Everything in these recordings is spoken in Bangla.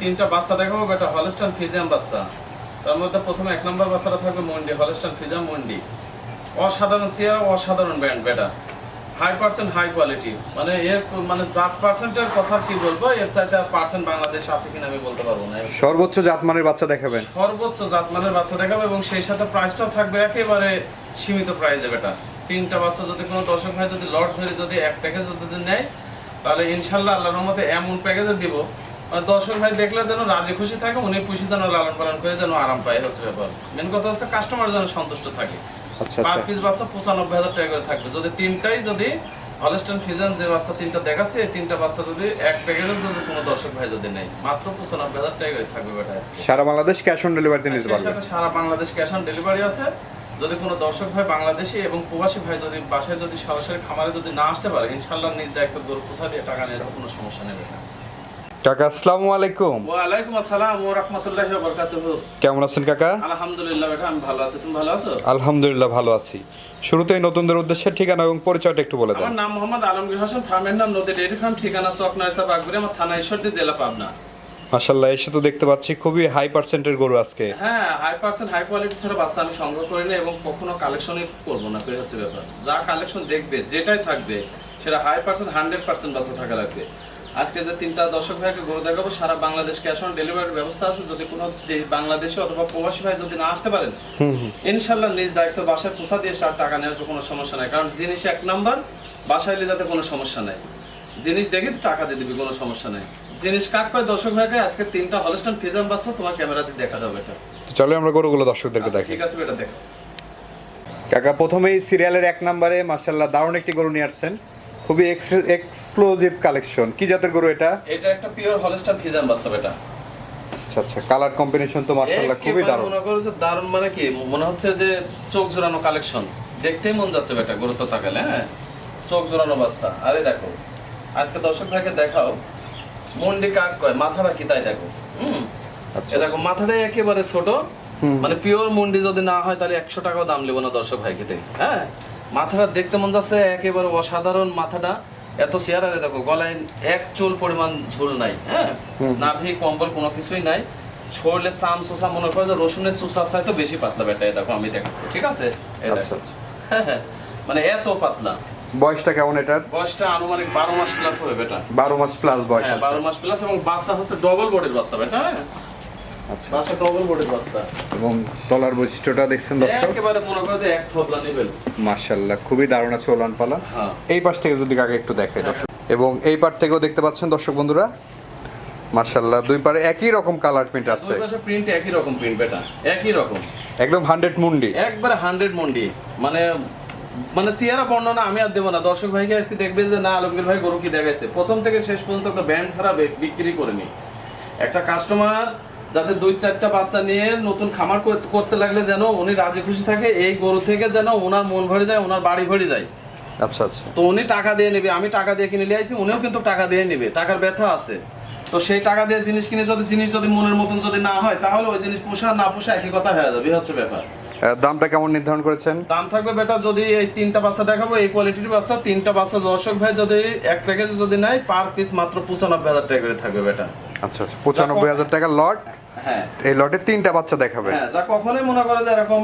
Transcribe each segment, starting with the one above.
তিনটা বাচ্চা দেখাবো বেটা হলস্টান ফিজিয়াম বাচ্চা। তার মধ্যে প্রথমে এক নম্বর বাচ্চাটা থাকবে মন্ডি হলস্টান ফিজিয়াম মন্ডি অসাধারণ সিয়ার অসাধারণ ব্র্যান্ড বেটা। হাই পার্সেন্ট হাই কোয়ালিটি মানে এর মানে জাত পার্সেন্টের কথা কি বলব? এর চাইতে আর পার্সেন্ট বাংলাদেশ আছে কিনা আমি বলতে পারব না। সর্বোচ্চ জাতমানের বাচ্চা দেখাবেন। সর্বোচ্চ জাতমানের বাচ্চা দেখাবো এবং সেই সাথে প্রাইসটাও থাকবে একেবারে সীমিত প্রাইসে বেটা। তিনটা বাচ্চা যদি কোনো দর্শক ভাই যদি লট ধরে যদি এক প্যাকেজ যদি নেয় তাহলে ইনশাল্লাহ আল্লাহর রহমতে এমন প্যাকেজে দিব দর্শক ভাই দেখলে যেন রাজি খুশি থাকে উনি খুশি যেন লালন পালন করে যেন আরাম পায় হচ্ছে ব্যাপার। মেন কথা হচ্ছে কাস্টমার যেন সন্তুষ্ট থাকে। আচ্ছা পার আচ্ছা। পিস বাচ্চা পঁচানব্বই হাজার টাকা করে থাকবে। যদি তিনটাই যদি হলস্টন ফিজান যে বাচ্চা তিনটা দেখাচ্ছে এই তিনটা বাচ্চা যদি এক প্যাকেজের যদি কোনো দর্শক ভাই যদি নেয় মাত্র পঁচানব্বই হাজার টাকা করে থাকবে বেটা আজকে। সারা বাংলাদেশ ক্যাশ অন নিতে সেই সারা বাংলাদেশ ক্যাশ অন ডেলিভারি আছে। যদি কোনো দর্শক ভাই বাংলাদেশি এবং প্রবাসী ভাই যদি বাসায় যদি সরাসরি খামারে যদি না আসতে পারে ইনশাল্লাহ নিজ দায়িত্ব গরু পোষা দিয়ে টাকা নেওয়ার কোনো সমস্যা নেবে না। কাকা আসসালামু আলাইকুম। ওয়ালাইকুম আসসালাম ওয়া রাহমাতুল্লাহি ওয়া বারাকাতুহু। কেমন আছেন কাকা? আলহামদুলিল্লাহ বেটা আমি ভালো আছি। তুমি ভালো আছো? আলহামদুলিল্লাহ ভালো আছি। শুরুতেই নতুনদের উদ্দেশ্যে ঠিকানা এবং পরিচয়টা একটু বলে দেন। আমার নাম মোহাম্মদ আলমগীর হোসেন ফার্মের নাম নদী ডেয়ারি ফার্ম ঠিকানা চক নাইসা বাগবুড়ি আমার থানা ঈশ্বরদী জেলা পাবনা। মাশাল্লাহ এসে তো দেখতে পাচ্ছি খুবই হাই পার্সেন্টের গরু আজকে। হ্যাঁ হাই পার্সেন্ট হাই কোয়ালিটি ছাড়া বাচ্চা আমি সংগ্রহ করি না এবং কখনো কালেকশনই করব না এই হচ্ছে ব্যাপার। যা কালেকশন দেখবে যেটাই থাকবে সেটা হাই পার্সেন্ট হান্ড্রেড পার্সেন্ট বাচ্চা থাকা লাগবে। আজকে যে তিনটা দর্শক ভাইকে গরু দেখাবো সারা বাংলাদেশ ক্যাশ অন ডেলিভারির ব্যবস্থা আছে। যদি কোনো বাংলাদেশে অথবা প্রবাসী ভাই যদি না আসতে পারেন ইনশাল্লাহ নিজ দায়িত্ব বাসায় পোষা দিয়ে সার টাকা নেওয়ার কোনো সমস্যা নাই। কারণ জিনিস এক নাম্বার বাসায় এলে যাতে কোনো সমস্যা নাই। জিনিস দেখি টাকা দিয়ে দিবি কোনো সমস্যা নাই। জিনিস কাক কয় দর্শক ভাইকে আজকে তিনটা হলস্টন ফিজাম বাচ্চা তোমার ক্যামেরাতে দেখা যাবে এটা। চলো আমরা গরুগুলো দর্শকদেরকে আচ্ছা, দেখি ঠিক আছে বেটা দেখো। কাকা প্রথমেই সিরিয়ালের এক নম্বরে মাশাল্লাহ দারুণ একটি গরু নিয়ে আসছেন। খুবই এক্সক্লুসিভ কালেকশন কি জাতের গরু এটা? এটা একটা পিওর হলস্টার ফিজাম বাচ্চা বেটা আচ্ছা আচ্ছা কালার কম্বিনেশন তো মাশাল্লাহ খুবই একেবারে দারুণ। মনে করো যে দারুণ মানে কি? মনে হচ্ছে যে চোখ জোড়ানো কালেকশন দেখতেই মন যাচ্ছে বেটা গুরুত্ব তাকালে হ্যাঁ? চোখ জোড়ানো বাচ্চা। আরে দেখো আজকে দর্শক ভাইকে দেখাও মন্ডি কাক কয় মাথাটা কি তাই দেখো হুম? আচ্ছা। দেখো মাথাটা একেবারে ছোট মানে পিওর মুন্ডি যদি না হয় তাহলে একশো টাকাও দাম নেব না দর্শক ভাইকে দেখ হ্যাঁ? মাথাটা দেখতে মন যাচ্ছে একেবারে অসাধারণ মাথাটা। এত চেয়ারে দেখো গলায় এক চুল পরিমাণ ঝুল নাই হ্যাঁ? নাভি কম্বল কোনো কিছুই নাই। শরীরে চাম চোষা মনে করে যে রসুনের চুষা চাই তো বেশি পাতলা বেটা দেখো আমি দেখাচ্ছি ঠিক আছে? এটা হ্যাঁ হ্যাঁ মানে এত পাতলা। বয়সটা কেমন এটার? বয়সটা আনুমানিক বারো মাস প্লাস হবে বেটা। বারো মাস প্লাস বয়স হ্যাঁ বারো মাস প্লাস এবং বাচ্চা হচ্ছে ডবল বডির বাচ্চা বেটা হ্যাঁ? আচ্ছা। বাচ্চা ডবল বাচ্চা এবং তলার বৈশিষ্ট্যটা দেখছেন দর্শক? একেবারে মনে করো যে এক থবলা নেবেন। মার্শাল্লাহ খুবই দারুণ আছে ওলান পালা হ্যাঁ। এই পাশ থেকে যদি কাকে একটু দেখাই দর্শক। এবং এই পার থেকেও দেখতে পাচ্ছেন দর্শক বন্ধুরা মার্শাল্লাহ দুই পারে একই রকম কালার প্রিন্ট আছে। দুই পাশে প্রিন্ট একই রকম প্রিন্ট বেটা একই রকম। একদম হান্ড্রেড মুন্ডি। একবারে হান্ড্রেড মন্ডি। মানে মানে সিয়ারা বর্ণনা আমি আর দেবো না। দর্শক ভাইকে এসে দেখবে যে না আলমগীর ভাই গরু কি দেখাইছে? প্রথম থেকে শেষ পর্যন্ত একটা ব্যান্ড ছাড়া বিক্রি করেনি। একটা কাস্টমার যাতে দুই চারটা বাচ্চা নিয়ে নতুন খামার করতে লাগলে যেন উনি রাজি খুশি থাকে এই গরু থেকে যেন ওনার মন ভরে যায় ওনার বাড়ি ভরে যায়। আচ্ছা আচ্ছা। তো উনি টাকা দিয়ে নেবে আমি টাকা দিয়ে কিনে নিয়ে আসি উনিও কিন্তু টাকা দিয়ে নেবে টাকার ব্যথা আছে। তো সেই টাকা দিয়ে জিনিস কিনে যদি জিনিস যদি মনের মতন যদি না হয় তাহলে ওই জিনিস পোষা না পোষা একই কথা হয়ে যাবে হচ্ছে ব্যাপার। আহ, দামটা কেমন নির্ধারণ করেছেন? দাম থাকবে বেটা যদি এই তিনটা বাচ্চা দেখাবো এই কোয়ালিটির বাচ্চা তিনটা বাচ্চা দর্শক ভাই যদি এক প্যাকেজ যদি নেয় পার পিস মাত্র পঁচানব্বই হাজার টাকা করে থাকবে বেটা। আচ্ছা আচ্ছা। পঁচানব্বই হাজার টাকা লট। হ্যাঁ। এই লটে তিনটা বাচ্চা দেখাবে। হ্যাঁ যা কখনোই মনে করে যে এরকম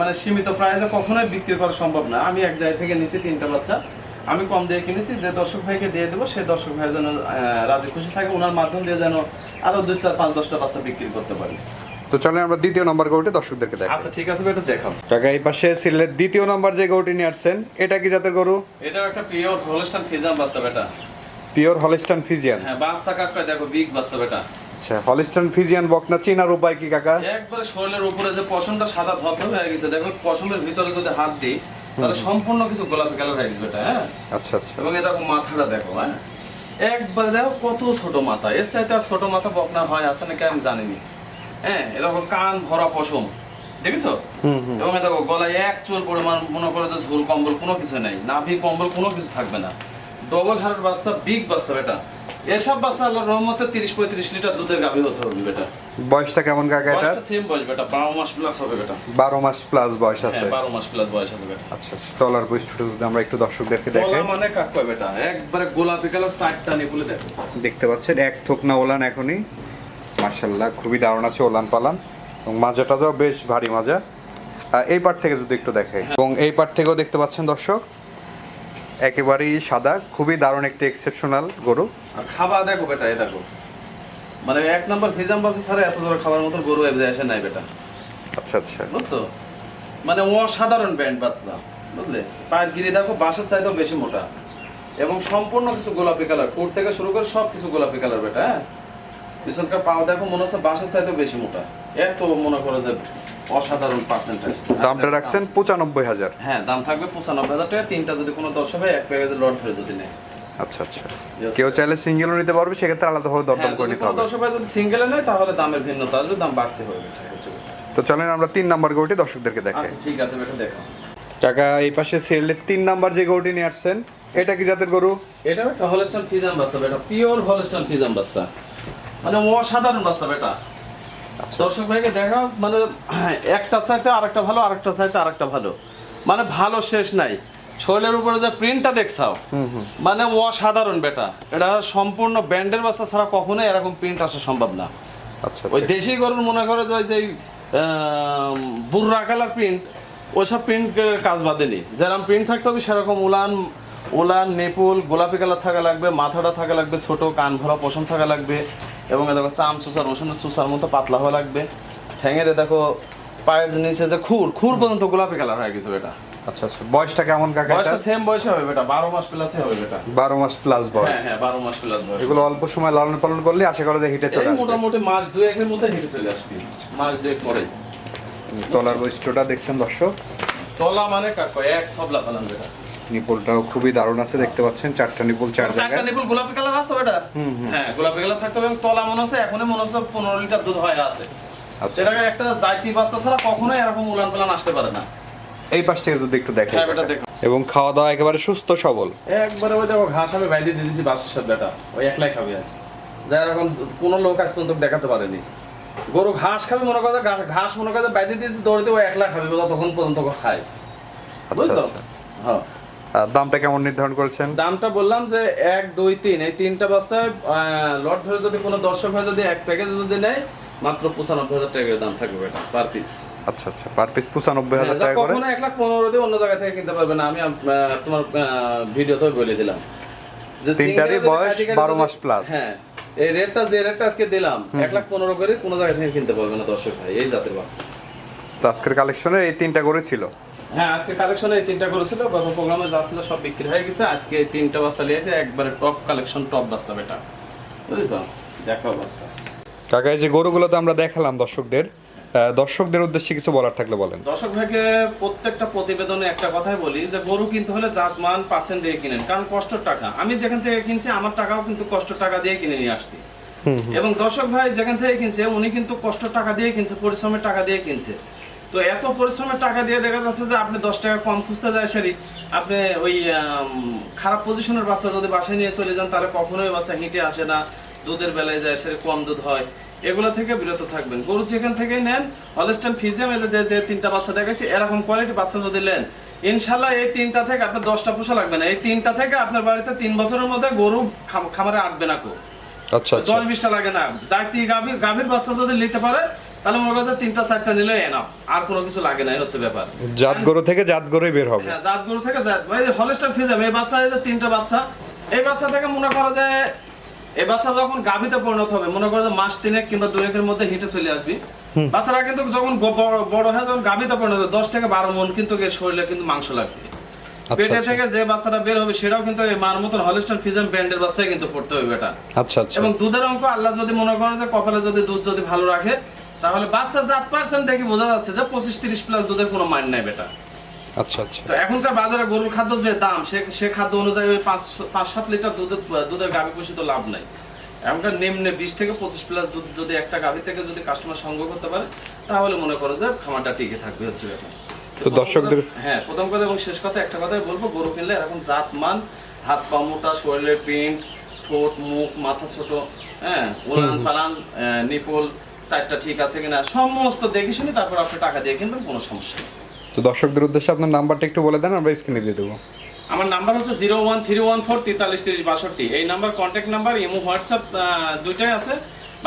মানে সীমিত প্রাইসে কখনোই বিক্রি করা সম্ভব না। আমি এক জায়গা থেকে নিছি তিনটা বাচ্চা। আমি কম দিয়ে কিনেছি যে দর্শক ভাইকে দিয়ে দেবো সেই দর্শক ভাই যেন রাজি খুশি থাকে ওনার মাধ্যম দিয়ে যেন আরও দুই চার পাঁচ দশটা বাচ্চা বিক্রি করতে পারি। তো চলেন আমরা দ্বিতীয় নম্বর গরুটি দর্শকদেরকে দেখ আচ্ছা ঠিক আছে বেটা দেখাও। টাকা এই পাশে সিলের দ্বিতীয় নম্বর যে গরুটি নিয়ে আসছেন এটা কি জাতের গরু? এটাও একটা পিওর হোলস্টান ফিজাম বাচ্চা বেটা। Pure Holstein Friesian. হ্যাঁ বাচ্চা কাকা দেখো বিগ বাচ্চা বেটা। আচ্ছা হলিস্টান ফিজিয়ান বকনা চিনার উপায় কি কাকা? একবারে শরীরের উপরে যে পশমটা সাদা ধপে হয়ে গেছে দেখো পশমের ভিতরে যদি হাত দিই তাহলে সম্পূর্ণ কিছু গোলাপি কালার হয়ে গেছে বেটা হ্যাঁ? আচ্ছা আচ্ছা। এবং এ দেখো মাথাটা দেখো হ্যাঁ? একবারে দেখো কত ছোট মাথা। এর চাইতে আর ছোট মাথা বকনা হয় আছে নাকি আমি জানিনি। হ্যাঁ এরকম কান ভরা পশম দেখেছ? এবং দেখো গলায় এক চুল পরিমাণ মনে করো যে ঝুল কম্বল কোনো কিছু নেই। নাভি কম্বল কোনো কিছু থাকবে না। ডবল হারের বাচ্চা বিগ বাচ্চা বেটা। এসব বাচ্চা আল্লাহর রহমতে তিরিশ পঁয়ত্রিশ লিটার দুধের গাভী হতে হবে বেটা। বয়সটা কেমন কাকা এটা বয়সটা সেম বয়স বেটা বারো মাস প্লাস হবে বেটা। বারো মাস প্লাস বয়স আছে। হ্যাঁ বারো মাস প্লাস বয়স আছে বেটা। আচ্ছা তলার বৈশিষ্ট্য যদি আমরা একটু দর্শকদেরকে দেখাই মানে কাক কয় বেটা? একবারে গোলাপি কালার চারটা নিয়ে বলে দেখো। দেখতে পাচ্ছেন এক থোক না ওলান এখনই। মাশাল্লাহ খুবই দারুণ আছে ওলান পালান। এবং মাজা টাজাও বেশ ভারী মাজা। এই পার্ট থেকে যদি একটু দেখে। এবং এই পার্ট থেকেও দেখতে পাচ্ছেন দর্শক একেবারেই সাদা খুবই দারুণ একটি এক্সেপশনাল গরু। আর খাবার দেখো বেটা এ দেখো। মানে এক নম্বর ফিজাম বাসে ছাড়া এত জোরে খাবার মতন গরু এবে আসে নাই বেটা। আচ্ছা আচ্ছা। বুঝছ? মানে ও অসাধারণ ব্যান্ড বাচ্চা বুঝলে? পায়ের গিরি দেখো বাসের চাইতেও বেশি মোটা। এবং সম্পূর্ণ কিছু গোলাপি কালার কোট থেকে শুরু করে সব কিছু গোলাপি কালার বেটা হ্যাঁ? পিছনকার পাও দেখো মনে হচ্ছে বাসের চাইতেও বেশি মোটা। এত মনে করো যে অসাধারণ পার্সেন্টেজ দামটা রাখছেন পঁচানব্বই হাজার। হ্যাঁ দাম থাকবে পঁচানব্বই হাজার টাকা। তিনটা যদি কোনো দর্শক হয় এক প্যাকেজের লট ধরে যদি নেয়। আচ্ছা আচ্ছা। কেউ চাইলে সিঙ্গেলও নিতে পারবে সেক্ষেত্রে আলাদাভাবে দরদাম হ্যাঁ, করে নিতে হবে। দর্শক যদি সিঙ্গেলে নেয় তাহলে দামের ভিন্নতা আসবে দাম বাড়তে হবে। তো চলেন আমরা তিন নাম্বার গরুটি দর্শকদেরকে দেখাই। আচ্ছা ঠিক আছে বেটা দেখো। টাকা এই পাশে সিরিয়ালের তিন নাম্বার যে গরুটি নিয়ে আসছেন এটা কি জাতের গরু? এটা একটা হলস্টাইন ফিজাম বাচ্চা বেটা। পিওর হলস্টাইন ফিজাম বাচ্চা। মানে অসাধারণ বাচ্চা বেটা। দর্শক ভাইকে দেখা মানে একটা চাইতে আরেকটা ভালো আরেকটা চাইতে আরেকটা ভালো। মানে ভালো শেষ নাই। শরীরের উপরে যে প্রিন্টটা দেখছাও মানে অসাধারণ বেটা। এটা সম্পূর্ণ ব্যান্ডের বাচ্চা ছাড়া কখনোই এরকম প্রিন্ট আসা সম্ভব না। আচ্ছা ওই দেশি গরুর মনে করে যে ওই যে বুর্রা কালার প্রিন্ট ওইসব প্রিন্টের কাজ বাদেনি যেরকম প্রিন্ট থাকতে হবে সেরকম উলান উলান নেপুল গোলাপি কালার থাকা লাগবে মাথাটা থাকা লাগবে ছোট কান ভরা পশম থাকা লাগবে। এবং দেখো চাম চুচার রসুনের চুচার মতো পাতলা হওয়া লাগবে। ঠ্যাঙের দেখো পায়ের নিচে যে খুর খুর পর্যন্ত গোলাপি কালার হয়ে গেছে বেটা। আচ্ছা আচ্ছা বয়সটা কেমন কাকা বয়সটা সেম বয়সে হবে বেটা বারো মাস প্লাসে হবে বেটা। বারো মাস প্লাস বয়স। হ্যাঁ হ্যাঁ বারো মাস প্লাস বয়স। এগুলো অল্প সময় লালন পালন করলে আশা করা যায় হিটে চলে আসবে। মোটামুটি মাস দুয়েকের মধ্যে হেঁটে চলে আসবি মাস দুয়েক পরে তলার বৈশিষ্ট্যটা দেখছেন দর্শক। তলা মানে কাকো এক থবলা পালান বেটা। নিপুলটাও খুবই দারুণ আছে দেখতে পাচ্ছেন চারটা নিপুল চার চারটা নিপুল গোলাপি কালার আসতো বেটা? হ্যাঁ গোলাপি কালার থাকতে হবে এবং তলা মনে হচ্ছে এখনই মনে হচ্ছে পনেরো লিটার দুধ হয় আছে। আচ্ছা। সেটাকে একটা জাইতি বাচ্চা ছাড়া কখনোই এরকম উলান পালান আসতে পারে না। এই পাশ থেকে যদি একটু দেখেন। হ্যাঁ এবং খাওয়া দাওয়া একেবারে সুস্থ সবল। একবারে ওই দেখো ঘাস আমি বাইরে দিয়ে দিয়েছি বাসের সাথে বেটা। ওই একলাই খাবে আজ। যা এরকম কোনো লোক আজ পর্যন্ত দেখাতে পারেনি। গরু ঘাস খাবে মনে করে ঘাস- মনে করে বাইরে দিয়েছি দৌড়ে দিয়ে ও একলা খাবে তখন পর্যন্ত খায়। আচ্ছা বুঝছ? আচ্ছা। হ্যাঁ। দামটা কেমন নির্ধারণ করেছেন? দামটা বললাম যে এক দুই তিন। এই তিনটা বাচ্চায় লট ধরে যদি কোনো দর্শক হয় যদি এক প্যাকেজ যদি নেয় মাত্র পঁচানব্বই হাজার টাকার দাম থাকবে এটা পার পিস আচ্ছা আচ্ছা। পার পিস পঁচানব্বই হাজার টাকা করে? কখনো এক লাখ পনেরো দিয়ে অন্য জায়গা থেকে কিনতে পারবে না আমি তোমার ভিডিওতে বলে দিলাম। তিনটারই বয়স category 12 যদি- মাস plus। হ্যাঁ এই রেটটা যে রেটটা আজকে দিলাম এক লাখ পনেরো করে কোনো জায়গা থেকে কিনতে পারবে না দর্শক ভাই এই জাতের বাচ্চা তো আজকের কালেকশনে এই তিনটা করে ছিল? হ্যাঁ আজকে কালেকশনে এই তিনটা করেছিল গত প্রোগ্রামে যা ছিল সব বিক্রি হয়ে গেছে। আজকে তিনটা বাচ্চা নিয়েছে একবারে টপ কালেকশন টপ বাচ্চা বেটা। বুঝেছ? দেখো বাচ্চা। কাকা এই যে গরুগুলো তো আমরা দেখালাম দর্শকদের দর্শকদের উদ্দেশ্যে কিছু বলার থাকলে বলেন। দর্শক ভাইকে প্রত্যেকটা প্রতিবেদনে একটা কথাই বলি যে গরু কিনতে হলে জাতমান পার্সেন্ট দিয়ে কিনেন কারণ কষ্ট টাকা। আমি যেখান থেকে কিনছি আমার টাকাও কিন্তু কষ্ট টাকা দিয়ে কিনে নিয়ে আসছি। এবং দর্শক ভাই যেখান থেকে কিনছে উনি কিন্তু কষ্ট টাকা দিয়ে কিনছে পরিশ্রমের টাকা দিয়ে কিনছে। তো এত পরিশ্রমের টাকা দিয়ে দেখা যাচ্ছে যে আপনি দশ টাকা কম খুঁজতে যায় সারি আপনি ওই খারাপ পজিশনের বাচ্চা যদি বাসায় নিয়ে চলে যান তাহলে কখনোই বাচ্চা হিটে আসে না দুধের বেলায় যায় সেটা কম দুধ হয়। এগুলো থেকে বিরত থাকবেন। গরু যেখান থেকেই নেন হলস্টাইন ফিজিয়াম এদের তিনটা বাচ্চা দেখাইছি এরকম কোয়ালিটি বাচ্চা যদি নেন ইনশাল্লাহ এই তিনটা থেকে আপনার দশটা পোষা লাগবে না। এই তিনটা থেকে আপনার বাড়িতে তিন বছরের মধ্যে গরু খামারে আটবে না কো। আচ্ছা আচ্ছা। দশ বিশটা লাগে না। জাতি গাভী গাভীর বাচ্চা যদি নিতে পারে তাহলে মনে তিনটা চারটা নিলে আর কোনো কিছু লাগে না হচ্ছে ব্যাপার। জাত গরু থেকে জাত গরুই বের হবে। হ্যাঁ জাত গরু থেকে জাত ভাই হলস্টার এই বাচ্চা তিনটা বাচ্চা এই বাচ্চা থেকে মনে করো যে এই বাচ্চা যখন গাভীতে পরিণত হবে মনে করো মাস তিনেক কিংবা দুয়েকের মধ্যে হিটে চলে আসবি। বাচ্চারা কিন্তু যখন বড় হয় যখন গাভীতে পরিণত হবে দশ থেকে বারো মন কিন্তু শরীরে কিন্তু মাংস লাগবে। আচ্ছা, পেটে আচ্ছা। থেকে যে বাচ্চাটা বের হবে সেটাও কিন্তু এই মার মতন হলস্টার ফিজাম ব্র্যান্ডের বাচ্চাই কিন্তু পড়তে হবে এটা আচ্ছা আচ্ছা। এবং দুধের অঙ্ক আল্লাহ যদি মনে করে যে কপালে যদি দুধ যদি ভালো রাখে তাহলে বাচ্চা জাত পার্সেন্ট দেখে বোঝা যাচ্ছে যে পঁচিশ তিরিশ প্লাস দুধের কোনো মাইন্ড নাই বেটা। আচ্ছা আচ্ছা। তো এখনকার বাজারে গরুর খাদ্য যে দাম সে সে খাদ্য অনুযায়ী ওই পাঁচ পাঁচ সাত লিটার দুধের দুধের গাভী পুষি তো লাভ নাই। এখনকার নিম্নে বিশ থেকে পঁচিশ প্লাস দুধ যদি একটা গাভী থেকে যদি কাস্টমার সংগ্রহ করতে পারে তাহলে মনে করো যে খামারটা টিকে থাকবে হচ্ছে ব্যাপার। তো দর্শকদের- হ্যাঁ প্রথম কথা এবং শেষ কথা একটা কথাই বলব গরু কিনলে এরকম জাত মান হাত পা মোটা শরীরের প্রিন্ট ঠোঁট মুখ মাথা ছোট হ্যাঁ উলান পালান নিপল চারটা ঠিক আছে কিনা সমস্ত দেখে শুনে তারপর আপনি টাকা দিয়ে কিনবেন কোনো সমস্যা নেই। তো দর্শকদের উদ্দেশ্যে আপনার নাম্বারটা একটু বলে দেন আমরা স্ক্রিনে দিয়ে দেবো। আমার নাম্বার হচ্ছে zero one three one four তেতাল্লিশ তিরিশ বাষট্টি। এই number contact number Imo WhatsApp দুইটাই আছে।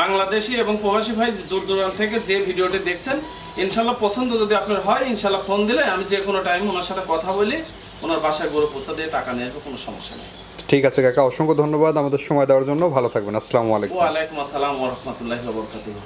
বাংলাদেশি এবং প্রবাসী ভাই দূর দূরান্ত থেকে যে ভিডিওটি দেখছেন ইনশাল্লাহ পছন্দ যদি আপনার হয় ইনশাল্লাহ ফোন দিলে আমি যে কোনো টাইম ওনার সাথে কথা বলি ওনার বাসায় গরু পোষা দিয়ে টাকা নিয়ে আসব কোনো সমস্যা নেই। ঠিক আছে কাকা অসংখ্য ধন্যবাদ আমাদের সময় দেওয়ার জন্য। ভালো থাকবেন আসসালামু আলাইকুম। ওয়ালাইকুম আসসালাম ওরহমতুল্লাহি ওবরকাতুহ